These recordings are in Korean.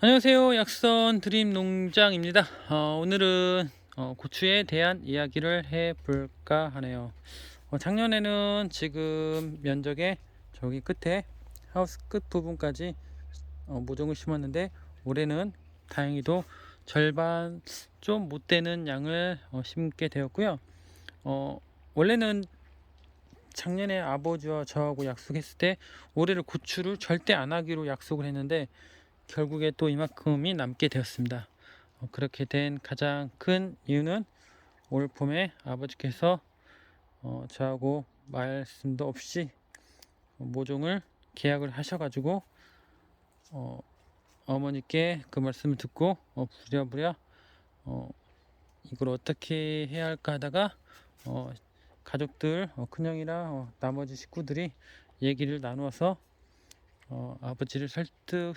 안녕하세요. 약선 드림 농장입니다. 어, 오늘은 어, 고추에 대한 이야기를 해 볼까 하네요. 어, 작년에는 지금 면적의 저기 끝에 하우스 끝 부분까지 어, 모종을 심었는데 올해는 다행히도 절반 좀 못 되는 양을 어, 심게 되었고요. 어, 원래는 작년에 아버지와 저하고 약속했을 때 올해를 고추를 절대 안 하기로 약속을 했는데 결국에 또 이만큼이 남게 되었습니다. 어, 그렇게 된 가장 큰 이유는 올 봄에 아버지께서 어, 저하고 말씀도 없이 모종을 계약을 하셔가지고 어, 어머니께 그 말씀을 듣고 어, 부랴부랴 어, 이걸 어떻게 해야 할까 하다가 어, 가족들 어, 큰형이랑 어, 나머지 식구들이 얘기를 나누어서 어, 아버지를 설득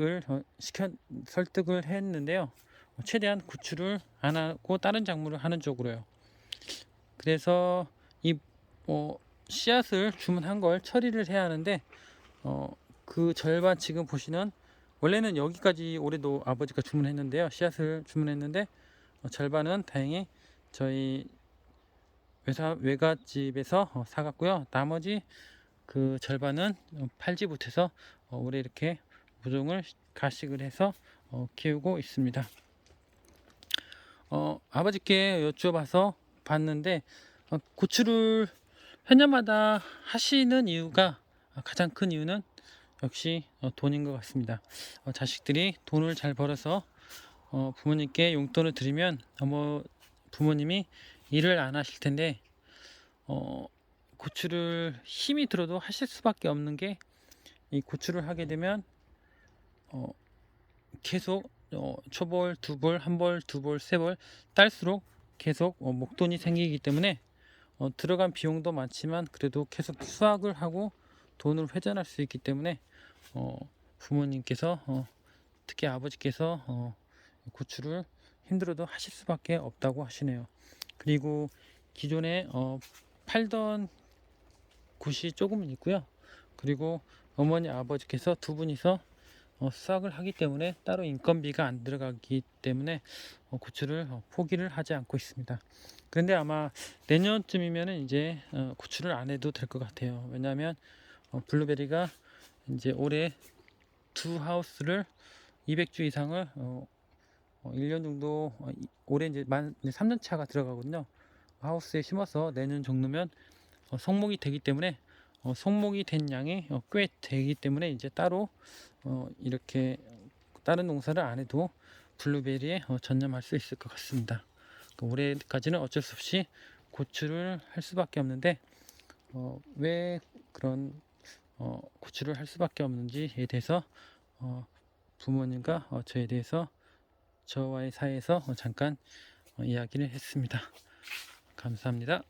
을 어, 시켜 설득을 했는데요. 어, 최대한 구출을 안 하고 다른 작물을 하는 쪽으로요. 그래서 이 어, 씨앗을 주문한 걸 처리를 해야 하는데 어, 그 절반 지금 보시는 원래는 여기까지 올해도 아버지가 주문했는데요. 씨앗을 주문했는데 어, 절반은 다행히 저희 외사 외갓집에서 어, 사갔고요. 나머지 그 절반은 어, 팔지 못해서 어, 올해 이렇게 모종을 가식을 해서 어, 키우고 있습니다. 어, 아버지께 여쭈어봐서 봤는데 어, 고추를 해년마다 하시는 이유가 어, 가장 큰 이유는 역시 어, 돈인 것 같습니다. 어, 자식들이 돈을 잘 벌어서 어, 부모님께 용돈을 드리면 어머 부모님이 일을 안 하실 텐데 어, 고추를 힘이 들어도 하실 수밖에 없는 게 이 고추를 하게 되면 어, 계속 어, 초벌, 두벌, 한벌, 두벌, 세벌 딸수록 계속 어, 목돈이 생기기 때문에 어, 들어간 비용도 많지만 그래도 계속 수확을 하고 돈을 회전할 수 있기 때문에 어, 부모님께서 어, 특히 아버지께서 어, 고추를 힘들어도 하실 수밖에 없다고 하시네요. 그리고 기존에 어, 팔던 곳이 조금은 있고요. 그리고 어머니 아버지께서 두 분이서 어, 수확을 하기 때문에 따로 인건비가 안 들어가기 때문에 어, 고추를 어, 포기를 하지 않고 있습니다. 그런데 아마 내년쯤이면은 이제 어, 고추를 안 해도 될 것 같아요. 왜냐하면 어, 블루베리가 이제 올해 두 하우스를 200주 이상을 어, 어, 1년 정도 올해 이제 만 3년 차가 들어가거든요. 하우스에 심어서 내년 정도면 어, 성목이 되기 때문에 어, 성목이 된 양이 어, 꽤 되기 때문에 이제 따로 어, 이렇게 다른 농사를 안 해도 블루베리에 어, 전념할 수 있을 것 같습니다. 그 올해까지는 어쩔 수 없이 고추를 할 수밖에 없는데 어, 왜 그런 어, 고추를 할 수밖에 없는지에 대해서 어, 부모님과 어, 저에 대해서 저와의 사이에서 어, 잠깐 어, 이야기를 했습니다. 감사합니다.